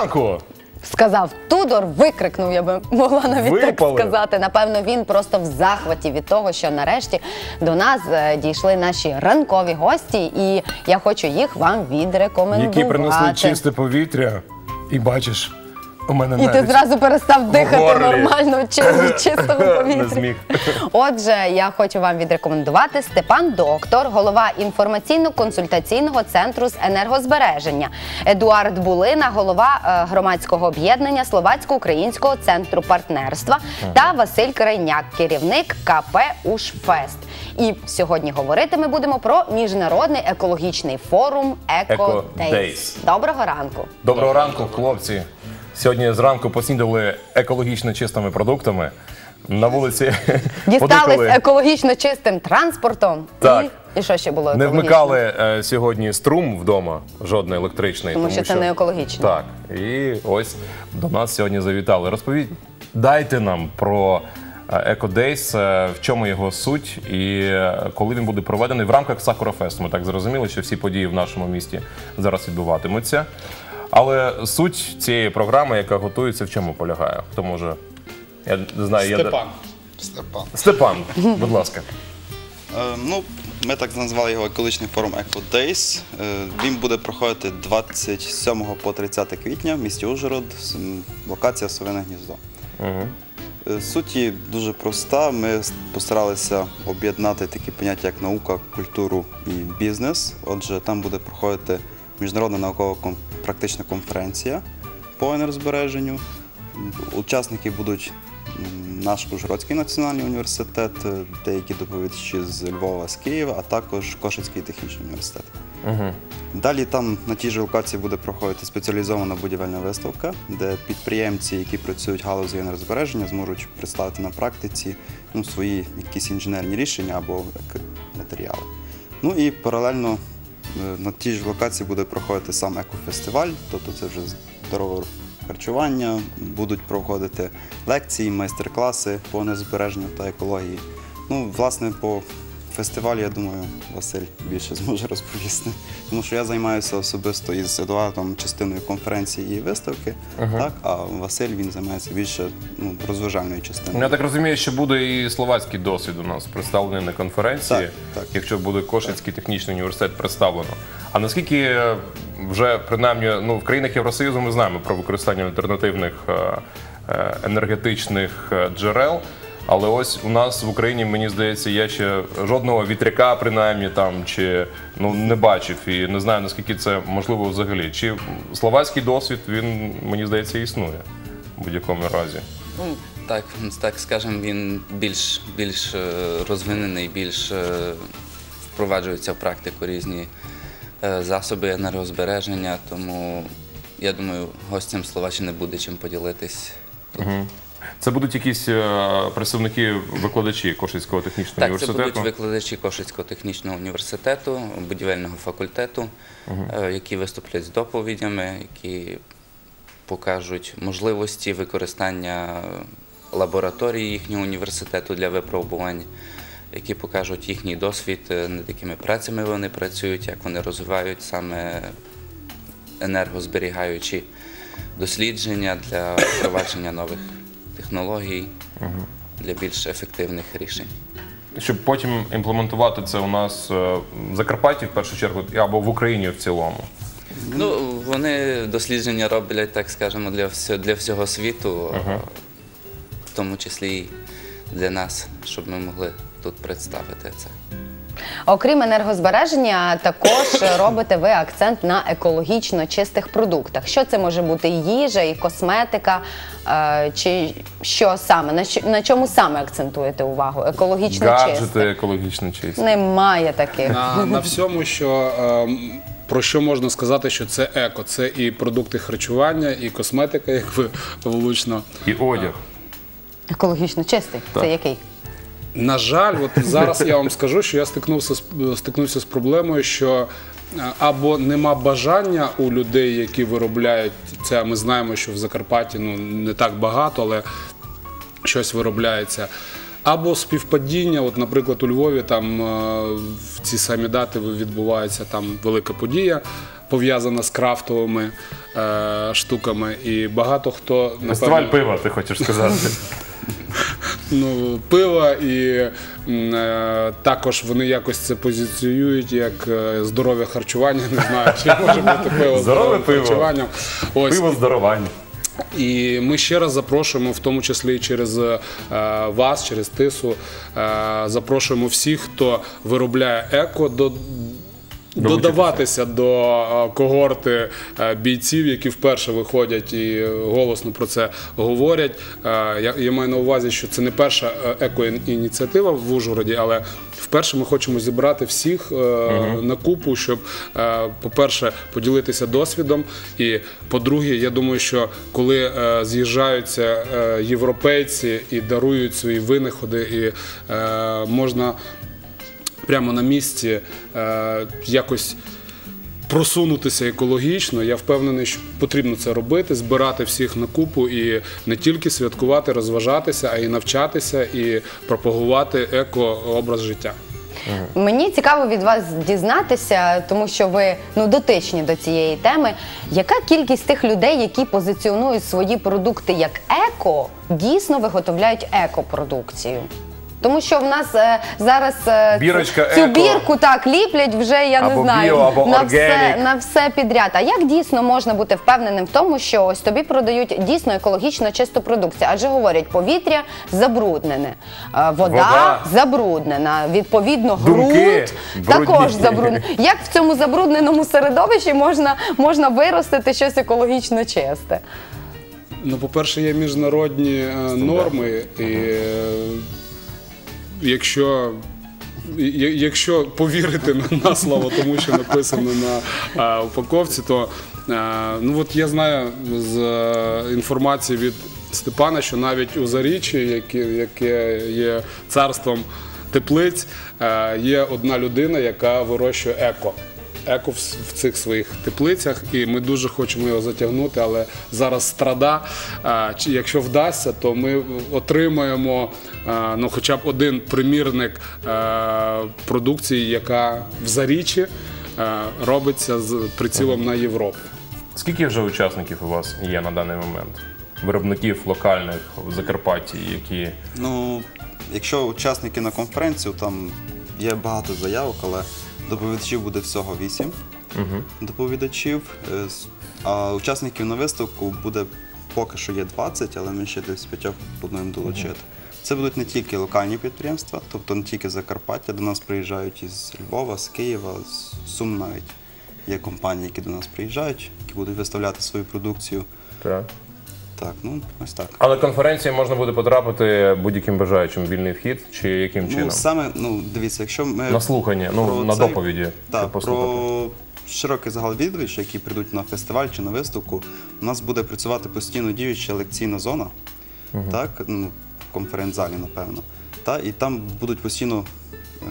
ранку! Сказав Тудор, викрикнув, я би могла навіть Випалив. так сказати. Напевно, він просто в захваті від того, що нарешті до нас е, дійшли наші ранкові гості, і я хочу їх вам відрекомендувати. Які принесли чисте повітря. І бачиш, у мене І ти зразу перестав дихати горлі. нормально чи в чистому не повітрі. зміг. Отже, я хочу вам відрекомендувати Степан Доктор, голова інформаційно-консультаційного центру з енергозбереження, Едуард Булина, голова е, громадського об'єднання Словацько-українського центру партнерства та Василь Крайняк, керівник КП «Ушфест». І сьогодні говорити ми будемо про міжнародний екологічний форум «Еко Еко Дейс». Дейс. Доброго ранку. Доброго ранку, хлопці. Сьогодні зранку поснідали екологічно чистими продуктами. На вулиці Дістались екологічно чистим транспортом. Так. І, і що ще було не вмикали е, сьогодні струм вдома, жодний електричний. Тому що це не екологічно. Так. І ось до нас сьогодні завітали. Розповідь, дайте нам про Екодейс, в чому його суть і е, коли він буде проведений в рамках Сакурафесту. Ми так зрозуміли, що всі події в нашому місті зараз відбуватимуться. Але суть цієї програми, яка готується, в чому полягає? Хто може? Я не знаю, я Степан. Степан. Степан, будь ласка. Е, ну, ми так назвали його екологічний форум Eco Days. Е, він буде проходити 27 по 30 квітня в місті Ужгород, локація Совине гніздо. Е, Суть її дуже проста. Ми постаралися об'єднати такі поняття, як наука, культуру і бізнес. Отже, там буде проходити міжнародна наукова кон- практична конференція по енергозбереженню. Учасники будуть наш Ужгородський національний університет, е, деякі доповідачі з Львова, з Києва, а також Кошицький технічний університет. Далі там на тій же локації буде проходити спеціалізована будівельна виставка, де підприємці, які працюють в галузі енергозбереження, зможуть представити на практиці ну, свої якісь інженерні рішення або матеріали. Ну і паралельно на тій ж локації буде проходити сам екофестиваль, тобто це вже здорове харчування, будуть проходити лекції, майстер-класи по незбереженню та екології. Ну, власне, по фестивалі, я думаю, Василь більше зможе розповісти. Тому що я займаюся особисто із Едуардом частиною конференції і виставки, так, а Василь він займається більше ну, розважальною частиною. Я так розумію, що буде і словацький досвід у нас представлений на конференції, Так, так. якщо буде Кошицький технічний університет представлено. А наскільки е, вже принаймні ну, в країнах Євросоюзу ми знаємо про використання альтернативних е, е, енергетичних е, джерел. Але ось у нас в Україні, мені здається, я ще жодного вітряка, принаймні там чи ну не бачив і не знаю наскільки це можливо взагалі. Чи словацький досвід він мені здається існує в будь-якому разі. Ну, так, так скажемо, він більш, більш е, розвинений, більш е, впроваджуються в практику різні е, засоби енергозбереження, тому я думаю, гостям Словаччини буде чим поділитись. тут. Це будуть якісь е, представники викладачі Кошицького технічного Так, це будуть викладачі Кошицького технічного університету, будівельного факультету, е, які виступлять з доповідями, які покажуть можливості використання лабораторії їхнього університету для випробувань, які покажуть їхній досвід, е, над якими працями вони працюють, як вони розвивають саме енергозберігаючі дослідження для впровадження нових технологій, для більш ефективних рішень. Щоб потім імплементувати це у нас е, в Закарпатті в першу чергу або в Україні в цілому. Ну, вони дослідження роблять, так скажемо, для всього, для всього світу, а в тому числі і для нас, щоб ми могли тут представити це. Окрім енергозбереження, також робите ви акцент на екологічно чистих продуктах. Що це може бути і їжа, і косметика, е, чи що саме? На, що, на чому саме акцентуєте увагу? Екологічно Гаджети чисте? екологічно чисті. Немає таких. На, на всьому, що ем, про що можна сказати, що це еко, це і продукти харчування, і косметика, як ви влучно. І одяг. Екологічно чистий. Це який? На жаль, от зараз я вам скажу, що я стикнувся з стикнувся з проблемою, що е, або нема бажання у людей, які виробляють це. Ми знаємо, що в Закарпатті ну не так багато, але щось виробляється. Або співпадіння, от, наприклад, у Львові там е, в ці самі дати відбувається там велика подія. пов'язана з крафтовими е, штуками. І багато хто Фестиваль напевно, пива, ти хочеш сказати. ну, пива і е, також вони якось це позиціюють як е, здорове харчування. Не знаю, чи може бути пиво Здорове здоровим пиво. харчуванням. Ось Пиво здарування. і ми ще раз запрошуємо, в тому числі і через е, вас, через тису, е, запрошуємо всіх, хто виробляє еко, до. Додаватися до е, когорти е, бійців, які вперше виходять і голосно про це говорять. Е, Я, я маю на увазі, що це не перша еко-ініціатива в Ужгороді, але вперше ми хочемо зібрати всіх на купу, щоб, по-перше, поділитися досвідом. І по-друге, я думаю, що коли з'їжджаються європейці і дарують свої винаходи, і можна прямо на місці е, якось просунутися екологічно. Я впевнений, що потрібно це робити, збирати всіх на купу і не тільки святкувати, розважатися, а й навчатися і пропагувати еко-образ життя. Мені цікаво від вас дізнатися, тому що ви ну дотичні до цієї теми. Яка кількість тих людей, які позиціонують свої продукти як еко, дійсно виготовляють екопродукцію? Тому що в нас е, зараз е, цю- Бірочка цю еко. бірку так ліплять вже я Або не знаю біо, або на все органік. на все підряд. А як дійсно можна бути впевненим в тому, що ось тобі продають дійсно екологічно чисту продукцію? Адже говорять, повітря забруднене, е, вода, Вода. забруднена, відповідно, Думки ґрунт брудні. також забруднений. Як в цьому забрудненому середовищі можна, можна виростити щось екологічно чисте? Ну, по-перше, є міжнародні е, норми, і е, якщо. Якщо повірити на, слово тому, що написано на упаковці, то ну от я знаю з е, інформації від Степана, що навіть у Заріччі, яке є царством теплиць, е, є одна людина, яка вирощує еко. Еко в, цих своїх теплицях, і ми дуже хочемо його затягнути, але зараз страда. А, якщо вдасться, то ми отримаємо ну, хоча б один примірник продукції, яка в заріччі робиться з прицілом на Європу. Скільки вже учасників у вас є на даний момент? Виробників локальних в Закарпатті, які Ну, якщо учасники на конференцію, там є багато заявок, але доповідачів буде всього 8 доповідачів. Е, с- А учасників на виставку буде поки що є 20, але ми ще десь п'ятьох плануємо долучити. Це будуть не тільки локальні підприємства, тобто не тільки Закарпаття, до нас приїжджають із Львова, з Києва, з Сум навіть. Є компанії, які до нас приїжджають, які будуть виставляти свою продукцію. так. Так, ну ось так. Але конференції можна буде потрапити будь-яким бажаючим вільний вхід, чи яким чином? Ну, саме, ну, дивіться, якщо ми На слухання, ну, на цей- доповіді, Так, про широкий загал відвідувачів, які прийдуть на фестиваль чи на виставку, у нас буде працювати постійно діюча лекційна зона, так, ну, в конференц-залі, напевно. Та, і там будуть постійно е,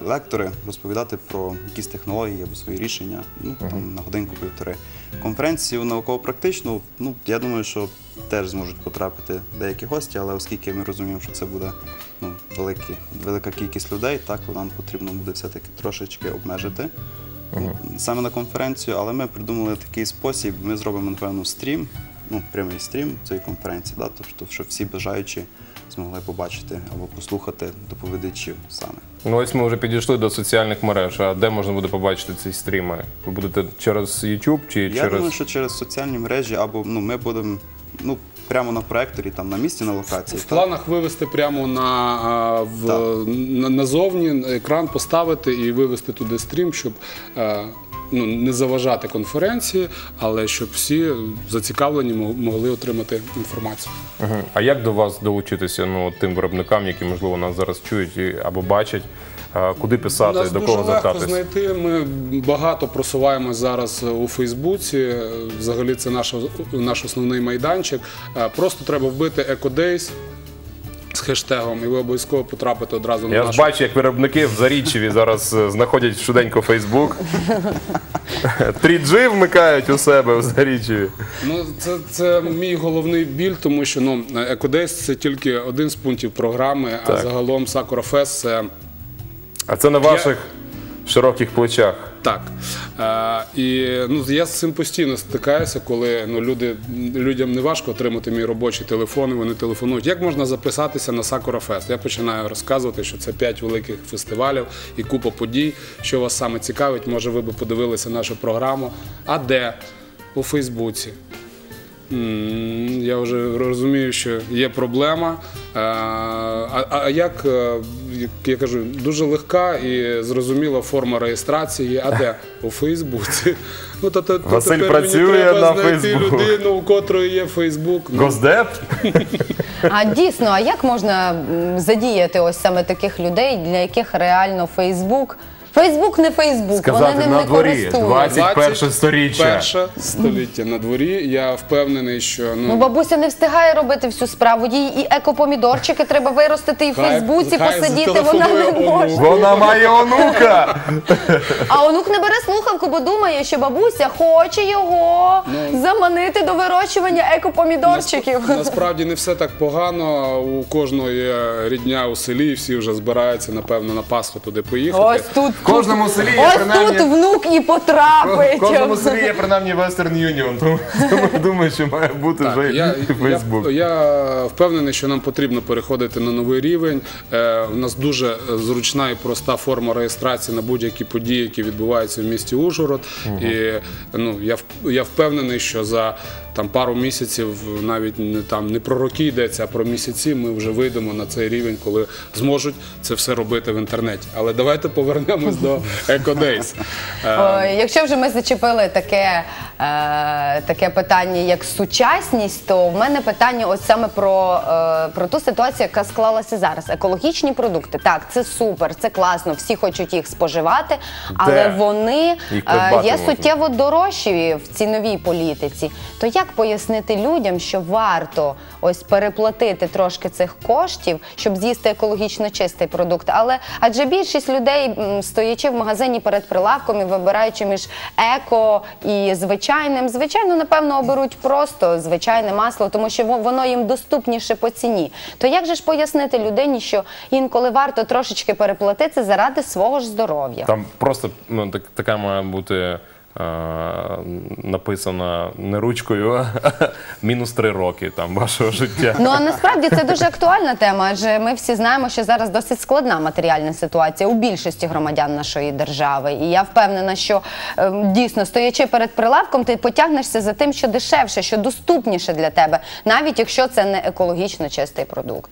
лектори розповідати про якісь технології або свої рішення ну, там, на годинку-півтори. Конференцію науково-практичну, ну, я думаю, що теж зможуть потрапити деякі гості, але оскільки ми розуміємо, що це буде ну, великі, велика кількість людей, так нам потрібно буде все-таки трошечки обмежити ну, саме на конференцію, але ми придумали такий спосіб, ми зробимо, напевно, стрім, ну, прямий стрім цієї конференції, да, тобто, щоб всі бажаючі змогли побачити або послухати доповідачів саме. Ну ось ми вже підійшли до соціальних мереж. А де можна буде побачити ці стріми? Ви будете через YouTube чи Я через думаю, що через соціальні мережі або ну, ми будемо ну, прямо на проекторі, там на місці на локації. В так? планах вивести прямо на, в, на, назовні екран поставити і вивести туди стрім, щоб е, ну, не заважати конференції, але щоб всі зацікавлені мо- могли отримати інформацію. Мгм. А як до вас долучитися ну, тим виробникам, які можливо нас зараз чують або бачать? Куди писати, Нас до дуже кого легко знайти. Ми багато просуваємось зараз у Фейсбуці. Взагалі, це наш, наш основний майданчик. Е, Просто треба вбити EcoDays з хештегом, і ви обов'язково потрапите одразу на Я ж нашу бачу, як виробники в Зарічеві зараз е, знаходять швиденько Фейсбук. 3G вмикають у себе в Зарічеві. Ну, це, це мій головний біль, тому що ну, Екодейс це тільки один з пунктів програми, Так. а загалом Fest це А це на ваших широких плечах. Так. Е, і ну, я з цим постійно стикаюся, коли ну, люди, людям не важко отримати мій робочий телефон, і вони телефонують. Як можна записатися на Sakura Fest? Я починаю розказувати, що це п'ять великих фестивалів і купа подій. Що вас саме цікавить, може ви би подивилися нашу програму. А де? У Фейсбуці. Я вже розумію, що є проблема. Е, А, а як е, я кажу, дуже легка і зрозуміла форма реєстрації. А де? У Фейсбуці. Ну, то, то, то Василь тепер працює мені треба на знайти Фейсбук. людину, у котрої є Фейсбук. Ну, Госдеп? А дійсно, а як можна м, задіяти ось саме таких людей, для яких реально Фейсбук? Фейсбук не Фейсбук, вони Сказати ним на не дворі. користуються. 21 сторіччя. Перше століття на дворі. Я впевнений, що Ну, бабуся не встигає робити всю справу. Їй і екопомідорчики треба виростити, і в Хай- Фейсбуці хай посидіти. Вона не зателефонує може. онуку. Вона має онука. А онук не бере слухавку, бо думає, що бабуся хоче його Ну. заманити до вирощування екопомідорчиків. Насправді не все так погано. У кожного є рідня у селі, і всі вже збираються, напевно, на Пасху туди поїхати. Ось тут. Кожному селі є Ось принаймні. тут внук і В потрапить. кожному селі є принаймні Western Union, тому, тому думаю, що має бути вже я, і Фейсбук. я, я впевнений, що нам потрібно переходити на новий рівень. Е, у нас дуже е, зручна і проста форма реєстрації на будь-які події, які відбуваються в місті Ужгород. І ну, я впевнений, що за там пару місяців, навіть не там не про роки йдеться, а про місяці, ми вже вийдемо на цей рівень, коли зможуть це все робити в інтернеті. Але давайте повернемось до EcoDays. Е, Якщо вже ми зачепили таке, е, таке питання, як сучасність, то в мене питання ось саме про, е, про ту ситуацію, яка склалася зараз. Екологічні продукти, так, це супер, це класно, всі хочуть їх споживати, але вони е, є суттєво дорожчі в ціновій політиці. То як пояснити людям, що варто ось переплатити трошки цих коштів, щоб з'їсти екологічно чистий продукт? Але адже більшість людей, стоячи в магазині перед прилавком і вибираючи між еко і звичайним, звичайно, напевно, оберуть просто звичайне масло, тому що во- воно їм доступніше по ціні. То як же ж пояснити людині, що інколи варто трошечки переплатити заради свого ж здоров'я? Там просто ну, так, така має бути написана не ручкою, а мінус три роки там вашого життя. Ну а насправді це дуже актуальна тема, адже ми всі знаємо, що зараз досить складна матеріальна ситуація у більшості громадян нашої держави. І я впевнена, що ем, дійсно стоячи перед прилавком, ти потягнешся за тим, що дешевше, що доступніше для тебе, навіть якщо це не екологічно чистий продукт.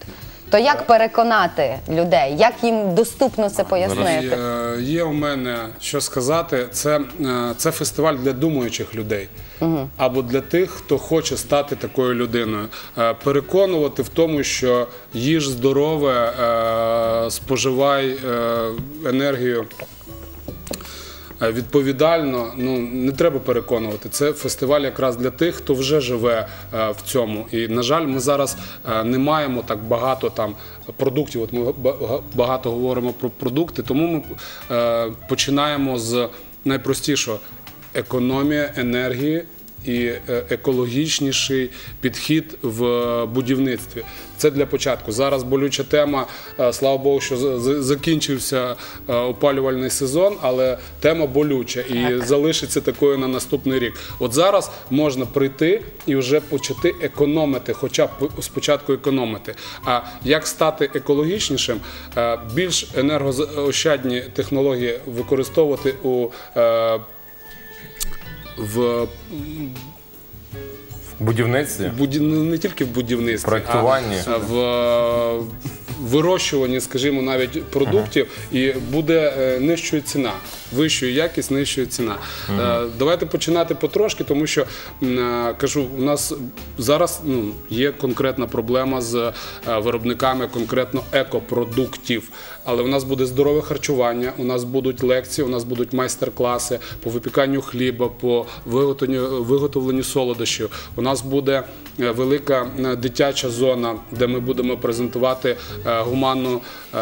То як переконати людей, як їм доступно це пояснити? Е, Є у мене що сказати. Це, е, це фестиваль для думаючих людей. Або для тих, хто хоче стати такою людиною. Е, Переконувати в тому, що їж здорове, е, споживай е, енергію. Е, Відповідально, ну не треба переконувати. Це фестиваль якраз для тих, хто вже живе е, в цьому. І на жаль, ми зараз е, не маємо так багато там продуктів. От ми багато говоримо про продукти, тому ми починаємо з найпростішого економія енергії і е, екологічніший підхід в будівництві. Це для початку. Зараз болюча тема. е, Слава Богу, що закінчився е, опалювальний сезон, але тема болюча і залишиться такою на наступний рік. От зараз можна прийти і вже почати економити, хоча б спочатку економити. А як стати екологічнішим, Е, більш енергоощадні технології використовувати у е, в будівництві. буді... ну, не тільки в будівництві, Проектуванні. а в вирощуванні, скажімо, навіть продуктів, і буде е, нижчою ціна. Вищою якість, нижчою ціна. Е, Давайте починати потрошки, тому що е, кажу, у нас зараз ну, є конкретна проблема з е, виробниками конкретно екопродуктів. Але у нас буде здорове харчування, у нас будуть лекції, у нас будуть майстер-класи по випіканню хліба, по виготовленню, виготовленню солодощів. У нас буде е, велика е, дитяча зона, де ми будемо презентувати е, гуманну. е,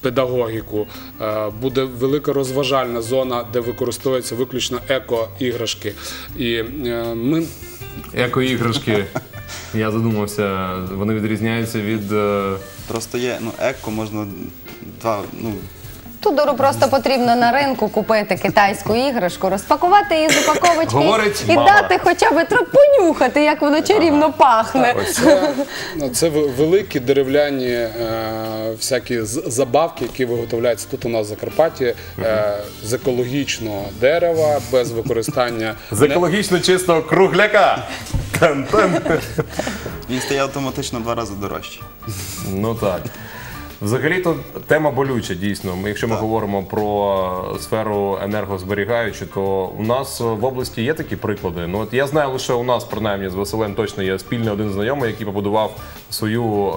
Педагогіку Е, буде велика розважальна зона, де використовуються виключно еко-іграшки. І е, ми Еко-іграшки. Я задумався, вони відрізняються від. е, Просто є ну, еко, можна два, ну, Тудору просто потрібно на ринку купити китайську іграшку, розпакувати її з упаковочки Говорить і мама. дати хоча б трохи понюхати, як воно чарівно пахне. Це, ну, це в- великі дерев'яні е, всякі з- забавки, які виготовляються тут у нас в Закарпатті е, з екологічного дерева, без використання з екологічно чистого кругляка. Тан-тан. Він стає автоматично в два рази дорожчий. Ну так. Взагалі то тема болюча, дійсно. Ми, якщо ми говоримо про сферу енергозберігаючу, то у нас в області є такі приклади. Ну от я знаю лише у нас, принаймні, з Василем точно є спільний один знайомий, який побудував свою,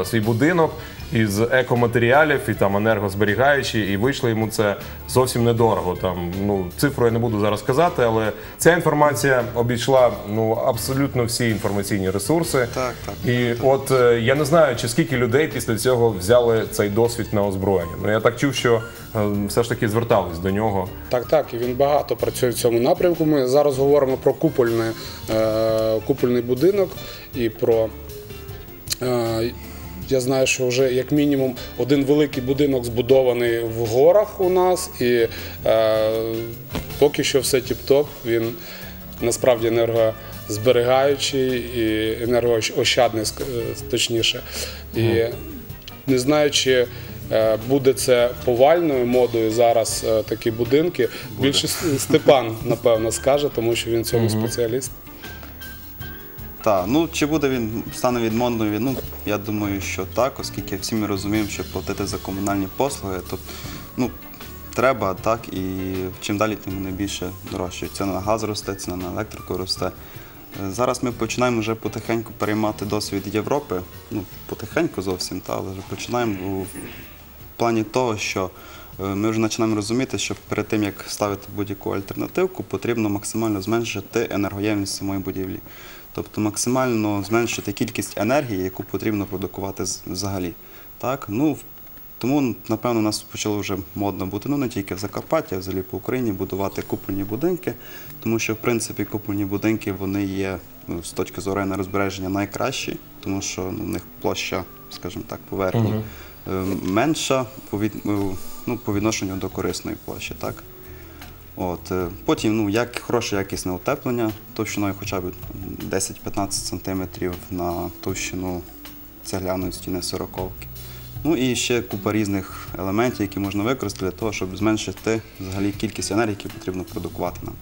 е, свій будинок із екоматеріалів і там енергозберігаючі, і вийшло йому це зовсім недорого. Там ну цифру я не буду зараз казати, але ця інформація обійшла ну абсолютно всі інформаційні ресурси. Так, так. І от е, я не знаю, чи скільки людей після цього взяли цей досвід на озброєння. Ну я так чув, що е, все ж таки звертались до нього. Так, так, і він багато працює в цьому напрямку. Ми зараз говоримо про купольний, е, купольний будинок і про. Я знаю, що вже як мінімум один великий будинок збудований в горах у нас, і е, поки що все тіп-топ. Він насправді енергозберігаючий і енергоощадний, е, точніше. І не знаю, чи е, буде це повальною модою зараз е, такі будинки. Більше Степан, напевно, скаже, тому що він цьому спеціаліст. Так, ну чи буде він стане від модною? Ну я думаю, що так, оскільки всі ми розуміємо, що платити за комунальні послуги, то ну треба так, і чим далі, тим вони більше дорожчають. Ціна на газ росте, ціна на електрику росте. Е, Зараз ми починаємо вже потихеньку переймати досвід Європи. Ну, потихеньку зовсім, та, але вже починаємо в плані того, що е, ми вже починаємо розуміти, що перед тим, як ставити будь-яку альтернативку, потрібно максимально зменшити енергоємність самої будівлі. Тобто максимально зменшити кількість енергії, яку потрібно продукувати взагалі. Так? Ну, тому, напевно, у нас почало вже модно бути ну, не тільки в Закарпатті, а взагалі по Україні будувати купольні будинки, тому що, в принципі, купольні будинки вони є ну, з точки зору енергозбереження найкращі, тому що ну, в них площа, скажімо так, поверхні е, менша по, від, ну, по відношенню до корисної площі. Так? От, е, потім ну, як хороше якісне утеплення товщиною хоча б 10-15 см на товщину цегляної стіни сороковки. Ну і ще купа різних елементів, які можна використати для того, щоб зменшити взагалі кількість енергії, яку потрібно продукувати нам.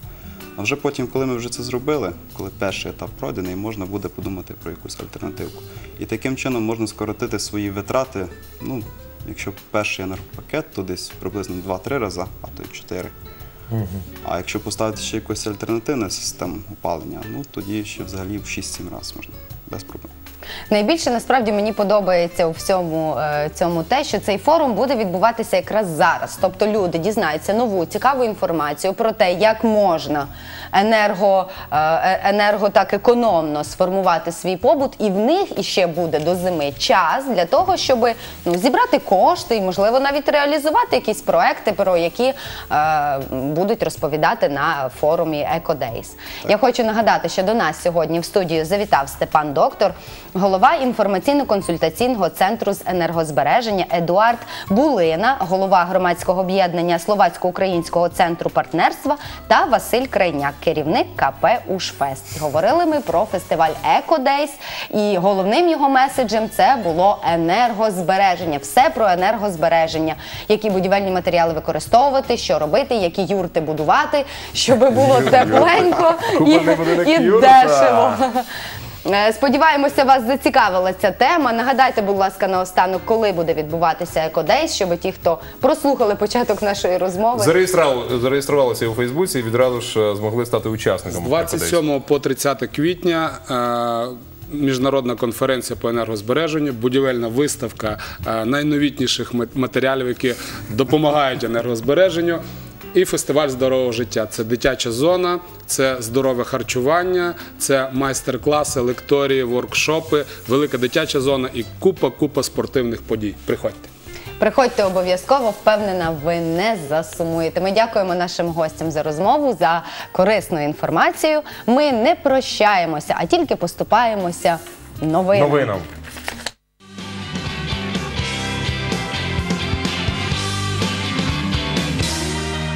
А вже потім, коли ми вже це зробили, коли перший етап пройдений, можна буде подумати про якусь альтернативку. І таким чином можна скоротити свої витрати. Ну, якщо перший енергопакет, то десь приблизно 2-3 рази, а то й 4. А якщо поставити ще якусь альтернативну систему опалення, ну тоді ще взагалі в 6-7 разів можна без проблем. Найбільше насправді мені подобається у всьому е, цьому те, що цей форум буде відбуватися якраз зараз. Тобто люди дізнаються нову цікаву інформацію про те, як можна енерго, е, е, енерго так економно сформувати свій побут, і в них іще буде до зими час для того, щоб ну, зібрати кошти і, можливо, навіть реалізувати якісь проекти, про які е, будуть розповідати на форумі EcoDays. Я хочу нагадати, що до нас сьогодні в студію завітав Степан Доктор, голова інформаційно-консультаційного центру з енергозбереження Едуард Булина, голова громадського об'єднання Словацько-українського центру партнерства та Василь Крайняк, керівник КП Ушфест. Говорили ми про фестиваль EcoDays, і головним його меседжем це було енергозбереження. Все про енергозбереження, які будівельні матеріали використовувати, що робити, які юрти будувати, щоб було тепленько і, і дешево. Е, Сподіваємося, вас зацікавила ця тема. Нагадайте, будь ласка, наостанок, коли буде відбуватися екодейс, щоб ті, хто прослухали початок нашої розмови, Зареєстрували, зареєструвалися у Фейсбуці і відразу ж е, змогли стати З учасником. 27 по 30 квітня е, міжнародна конференція по енергозбереженню, будівельна виставка найновітніших мат- матеріалів, які допомагають енергозбереженню. І фестиваль здорового життя. Це дитяча зона, це здорове харчування, це майстер-класи, лекторії, воркшопи, велика дитяча зона і купа купа спортивних подій. Приходьте. приходьте обов'язково. Впевнена, ви не засумуєте. Ми дякуємо нашим гостям за розмову, за корисну інформацію. Ми не прощаємося, а тільки поступаємося новинами. Новинам.